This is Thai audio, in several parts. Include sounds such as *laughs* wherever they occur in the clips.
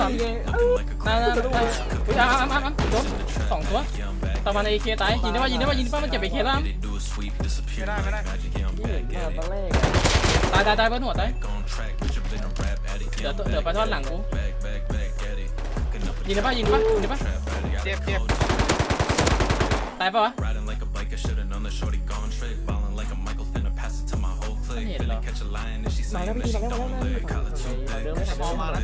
สามเลยนั่นนั่นนั่นอุ้ยอ้ามอ้ามอ้ามตัวสองตัวตะวันเอเคตายยิงได้ป่ะยิงได้ป่ะยิงได้ป่ะมันเก็บเอเคแล้วไม่ได้ไม่ได้ตอนแรกตายตายตายบนหัวตายเดี๋ยวเดี๋ยวไปทอดหลังกูยิงได้ป่ะยิงได้ป่ะยิงได้ป่ะเจ็บเจ็บตายป่ะวะ Riding like a bike, I should've known the shorty gone trick. Ballin' like a Michael, finna pass it to my whole clique. Hey, Finna love. catch a lion and she มาแล้ว saying พี่ that มา she แล้วมา don't แล้ว lick. Collar too เรา big, เดินไม่ทันมองมาแล้ว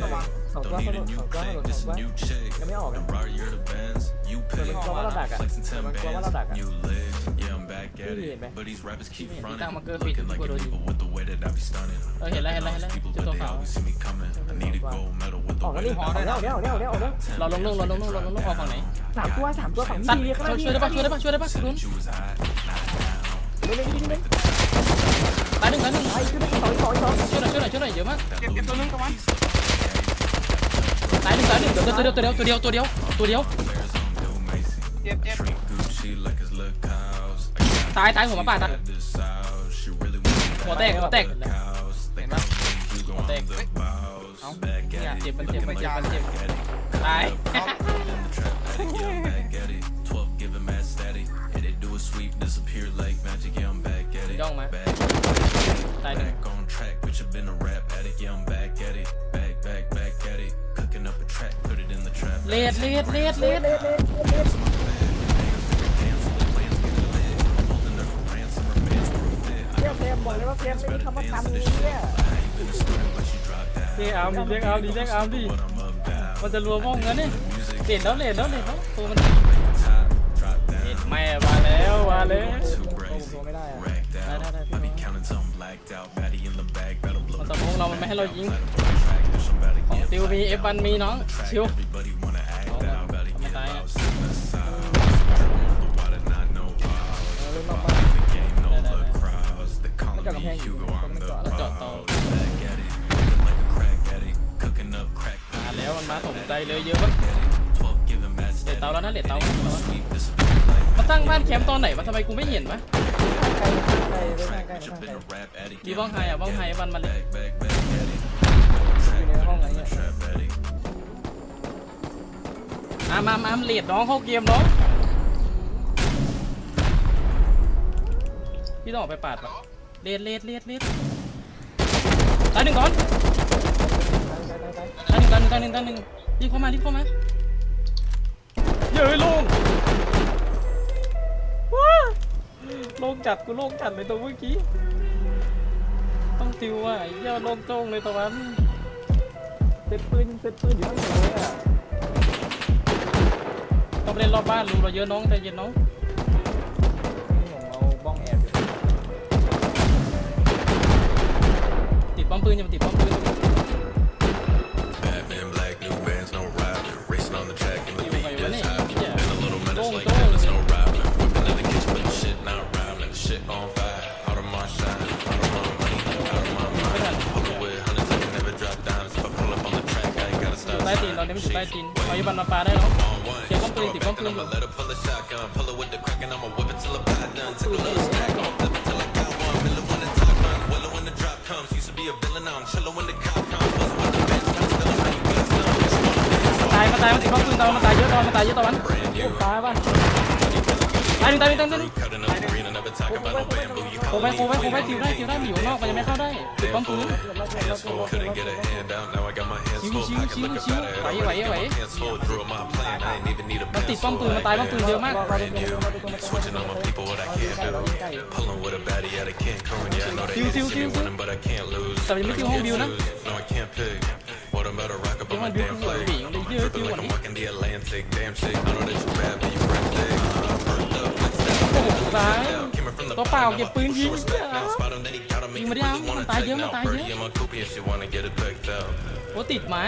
ระวังสองตัว don't ส need อง a ตัว new สองตัว click. This สอง a ตัว new chick. ยังไม่ออกนะ And Rari, you're the Benz. You เดี๋ยว pick. มันกลัวว่าเราดักอะ Flexing เดี๋ยว ten มันกลัวว่าเราดัก bands. อะ New leg. Yeah, I'm back at Iya, it. Bang. But these rappers keep Iya, fronting. kita sama ke Looking fit, like gua an dulu. evil with the way that I be stunning. Oh, iya lah, iya lah, iya Looking at all lah. these people, Itu but they tahu. always see me coming. I need a gold medal with อ the อกแล้ว way นี่ that ออกแล้วเดี๋ยวเดี๋ยวเดี๋ยวเดี๋ยวเราลงลงเราลงลงเราลงลงออกฝั่งไหนสามตัวสามตัวสามสัตว์สี่ข้างหน้าช่วยได้ป่ะช่วยได้ป่ะช่วยได้ป่ะคุณ She was hot. เร็วเร็วเร็วเร็วตายหนึ่งตายหนึ่งไอ้ขึ้นไปสองสองสองช่วยหน่อยช่วยหน่อยช่วยหน่อยเยอะมากเจ็บเจ็บตัวนึงตะวันตาย หนึ่งตายหนึ่งตัวเดียวตัวเดียวตัวเดียวตัวเดียวตัวเดียว เจ็บเจ็บ Treat Gucci like his little cows. ตายตายหัวมาป่าตาย At this house, she really wants หัวแตกหัวแตก cows. They call me Hugo, I'm Thank- the boss. Back เนี่ย at เจ็บ it. มันเจ็บมันเจ็บมันเจ็บ Back at it. ตาย In the เลดเลดเลดเลดเรียกเซมบอกเลยว่าเซมไม่มีคำว่าทำนี้เนี่ยเรียกเอาดิเรียกเอาดิเรียกเอาดิมันจะรัวม่องกันนี่เด่นแล้วเด่นแล้วเด่นแล้วตัวมันเด็ดแม่มาแล้วมาแล้ว Too โอ้ brazy, โหไม่ได้อะ racked out. Da, da, da, I be da. counting till I'm blacked out. Baddie in the bag, battle blow. มันตะโมงเรามันไม่ให้เรายิงของติวมีเอฟ out. วันมีน้องชิว เลยเยอะมาก12 giving mad เด็ด static. เตาแล้วนะเด็ดเตา They do a sweep, disappear like มาตั้งบ้านแคมป์ตอนไหนวะทำไมกูไม่เห็นวะมีบ้องไฮอะบ้องไฮวันมาเลยอยู่ในห้องไหนเนี่ยอะมามาเลดน้องเข้าเกมน้องพี่ต้องออกไปปาดปะเลดเลดเลดเลดตายหนึ่งก่อนใกล้ใกล้ใกล้ตายหนึ่งตายหนึ่งตายหนึ่งตายหนึ่ง รีบเข้ามารีบเข้ามาเย้ยโลงว้าโลงจัดกูโลงจัดเลยตัวเมื่อกี้ ต้องติวอะไอ้เหี้ยโลงโจ้งเลยตัวนั้นเซ็ตปืนเซ็ตปืนอยู่ข้างในเลยอะต้องไปเล่นรอบบ้านรู้เราเยอะน้องใจเย็นน้องนี่ผมเอาบ้องแอบอยู่ติดป้อมปืนอย่ามาติดป้อม นเราเน้นไปจุดใต้ตีนเอายบันมาปาได้แล้วเขียวป้อมปืนติดป้อมปืนอยู่ตายมาตายมาติดป้อมปืนตอนมาตายเยอะตอนมาตายเยอะตอนมันตายป่ะตายหนึ่งตายหนึ่งตายหนึ่ง Cutting up arena, never talk about no bamboo. You โค call ไป me โคไปโคไปติวได้ติวได้มันอยู่ข้างนอกมันยังไม่เข้าได้ติดป้อมปืน Hands full, couldn't get a hand out. Now I got my hands Chill, full. chill, Pocket chill, looking chill. fatter. Wait, Already wait, got my wait. pants full. Drew my plan. I ain't even need a มันติดป้อม pencil. ปืนมันตายป้อมปืนเยอะมาก Brand new. Switching on my people, what I can't do. Pulling with a baddie out of Cancun. Yeah, I know they Chill, hate to chill, see me chill, winning, but I can't lose. Tapi But I mesti can't orang view lah. choose. No, I can't pick. What I'm about to rock up on Jangan my view damn tu flag. lebih. Dia dia Dripping view like ni. I'm walking the Atlantic. Damn shit. I know that you bad, but you frantic. Uh, Perked up, flexed out. โอ้โหตาย Came from the ตัวเปล่า bottom, เก็บ now ปืน my ยิง people short stack now. Spot him, then he got him. Make ยิง you มาดิ really มั wanna นตาย take เยอะมัน now. ตายเย Birdie อะ in my coupe if she wanna get it picked up. โอ้ติดไม้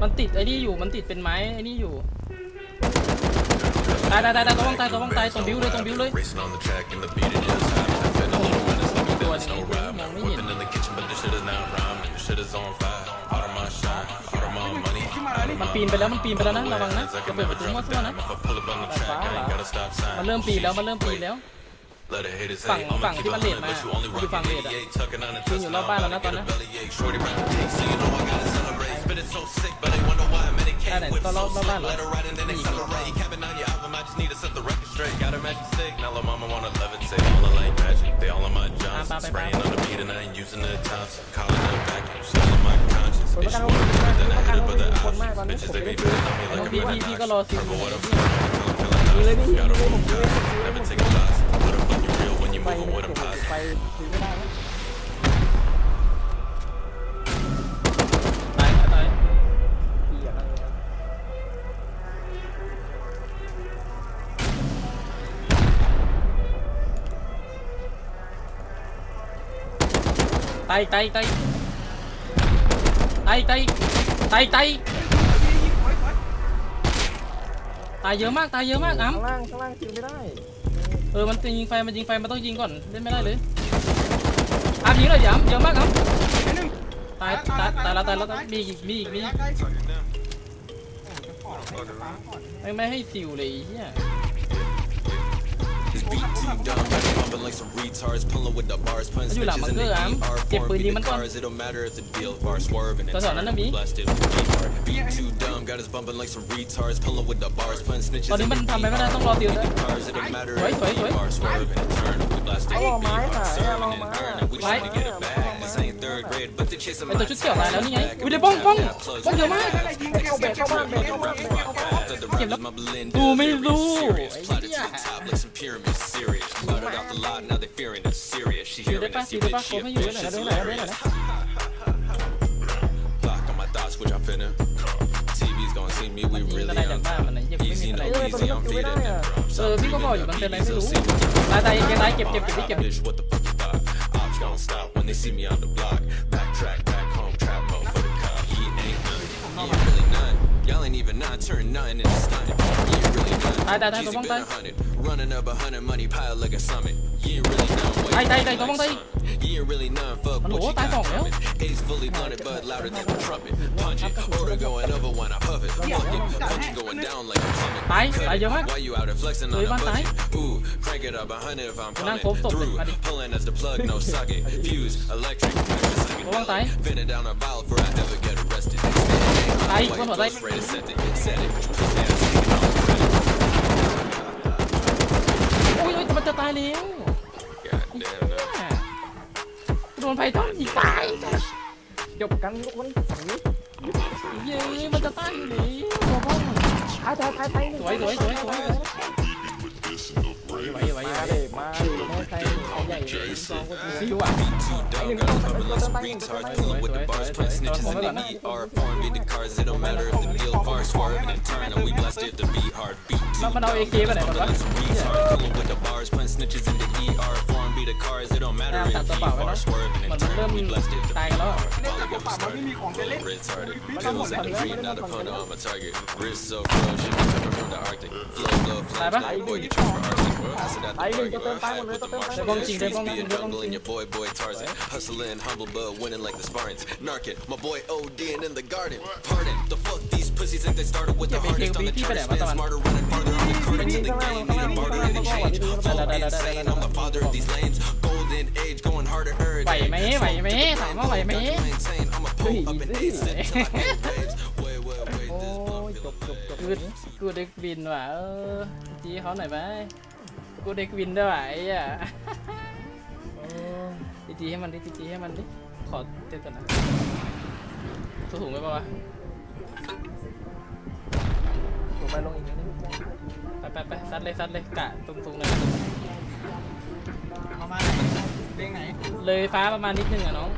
มันติดไอ้นี่อยู่ มันติดเป็นไม้ไอ้นี่อยู่ ตายตายตายตายตัวบ้องตายตัวบ้องตายตรงบิวเลยตรงบิวเลย Racing on the track and the beat it just happened. Been มันปีนไปแล้วมันปีนไปแล้วนะระวังนะจะเปิดประตูมั่วซั่วนะฟ้ามันเริ่มปีนแล้วมันเริ่มปีนแล้วฝั่งฝั่งที่มันเลดมาอยู่ฝั่งเลดอ่ะยืนอยู่รอบบ้านแล้วนะตอนนี้อันไหนตอนรอบรอบบ้านเหรอไม่ยิงตามมาไปบ้าน ผมต้อการว่าผมต้การว่ามีคนมากตอนนี้ผมไม่ได้ซื้อพี่พี่พี่ก็รอซิลอยู่นี่เลยผมซื้อผมซื้อผมซื้อไปไปซื้อไม่ได้ไตไตไตายตายตายตายตายตายตายตายเยอะมากตายเยอะมากอ้ํข้างล่างข้างล่างถึงไม่ได้เออมันจะยิงไฟมันยิงไฟมันต้องยิงก่อนเล่นไม่ได้เลยอ้ํยิงเลยดิอ้ํเยอะมากอ้ํไอ้หนึ่งตายตายตายแล้วตายแล้วตายมีอีกมีอีกมีอีกใกล้ๆโอ้โหจะขอจะฟังก่อนไม่ไม่ให้ซิวเลยไอ้เฮีย This beat too dumb, I'm bumping like some retards, pulling with the bars, punch bitches in the ER, foreign beating cars, it don't matter if the deal DLR swerving and tired, we blasted. Beat too dumb, got us bumping like some retards, pulling with the bars, punch snitches in the ER, cars, it don't matter if the deal DLR swerving and turn, we blasted with GR, serving and earning, we should get ไอตัวชุดเขียวมาแล้วนี่ไงอุ้ยเลยบ้องบ้องบ้องเยอะมากยิงเกี่ยวแบกเข้าบ้านแบกเข้าบ้านเก็บแล้วดูไม่รู้ไอ้เหี้ยอยู่ได้ปะอยู่ได้ปะโคไม่อยู่เลยนะด้วยหน่อยด้วยหน่อยนะ which I finna. TV's gonna see me, we really on. Easy, no easy, I'm feeding them. So, people call you, but then I. I die, the fuck you thought? Ops gonna see me on the block. Nah, turn nothing into stunning. You ain't really done. Die, die, die, Jeezy been a. Running up a hundred money pile like a summit. You ain't really know. what you die, die, like. You ain't really none fuck what you got coming. Ace fully blunted, but louder than the trumpet. Punch it, order going over when I puff it. Fuck it, punch it going down like a plummet. Why you out here flexing on a budget? Ooh, crank it up a hundred if I'm pumping. Through, pulling as the plug, no socket. *laughs* Fuse, electric, it down a vial for I ever get arrested. Tay, White con vào tay. ghost ready to set it, set it. Pussy ass taking all the credit. โอ้ยโอ้ยแต่มันจะตายแล้วโดนไฟท้องยิงตายจบกันทุกคนนี้เย้มันจะตายอยู่แล้วตัวบ้องท้ายท้ายท้ายท้ายสวยสวยสวยสวย มาดิมาดิมาดิมาดิไม่ใช่เขาใหญ่ซองกูซิวอ่ะ Young guns humming like some retards, pulling with the bars, print snitches in the ER. Foreign the cars, it don't matter if the deal bar swerving and turn. We blasted the beat hard, beat two. Young pulling with the bars, print snitches in the ER. มีแต่ cars it don't matter if you far swerving and turning we blessed if the people are while you start pulling wrist harder kills and free another punter on my target. Wrist so cold shit we coming from the arctic. Flow flow flow flow boy you trying for arctic bro listen at the party where I hide the marshal in the streets being jungle and your boy boy Tarzan. Hustling humble but winning like the Spartans. Narc my boy ODing in the garden. Pardon the fuck these pussies think they started with the hardest on the chart spin smarter running farther on the card. To the game, need a barter in exchange. Flow insane, I'm the father of these lanes. Golden age, going harder every ไหว day. ไหมไหวไหมถามว่าไหวไหม Maintain, I'm a pull up and ace it till I hit waves. Wait, wait, wait, โอ้ this ย blunt จ feel บจบจบกูกูเด็กบินว่ะเออจีเขาหน่อยไหมกูเด็กบินด้วยว่ะไอ้เหี้ยเออจีจีให้มันดิจีจีให้มันดิขอเต้นก่อนนะตัวสูงไปปะวะถูก ไปลงอีกนิดนึงไปไปไปซัดเลยซัดเลยกะสูงสูงเลยเอามาเด้งไหนเลยฟ้าประมาณนิดนึงอะน้อง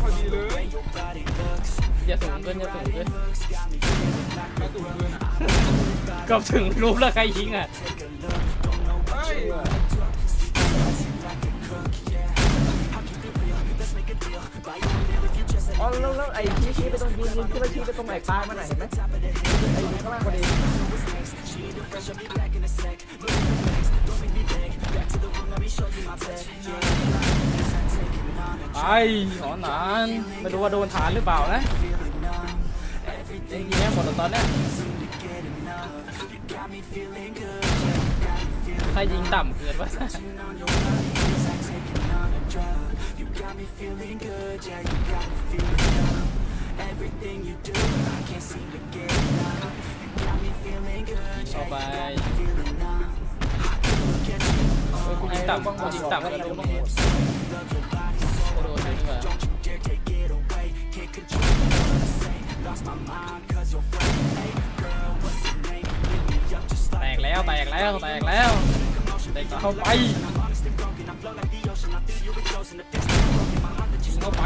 พอดีเลยอย่าสูงเกินอย่าสูงเกินกระตุกเกินอะเกับถึงรูปแล้วใครยิงอะ เฮ้ย อ๋อแล้วแล้วไอ้ชี้ชี้ไปตรงยืนยืนที่เราชี้ไปตรงไหนปลายมันไหนเห็นไหมไอ้ข้างล่างพอดีไปหอนนานไม่รู้ว่าโดนฐานหรือเปล่านะจริงๆเนี่ยหมดแล้วตอนเนี้ยใครยิงต่ำเกินวะ เข้าไปเฮ้ยกูยิงต่ำกูยิงต่ำก็โดนโดนเลยดีกว่าแตกแล้วแตกแล้วแตกแล้วแตกเข้าไปยิง เข้าไป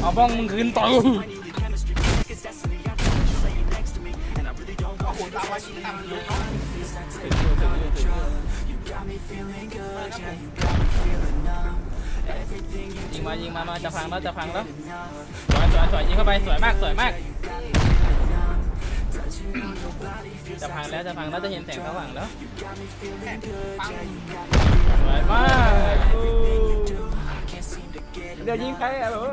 เอาบ้องมึงคืนต่อโอ้โหตายชิบหายยิงมายิงมามาจะพังแล้วจะพังแล้วสวยสวยสวยยิงเข้าไปสวยมากสวยมาก จะพังแล้วจะพังแล้วจะเห็นแสงสว่างแล้วสวยมาก เดี๋ยวยิงใครอะเหรอ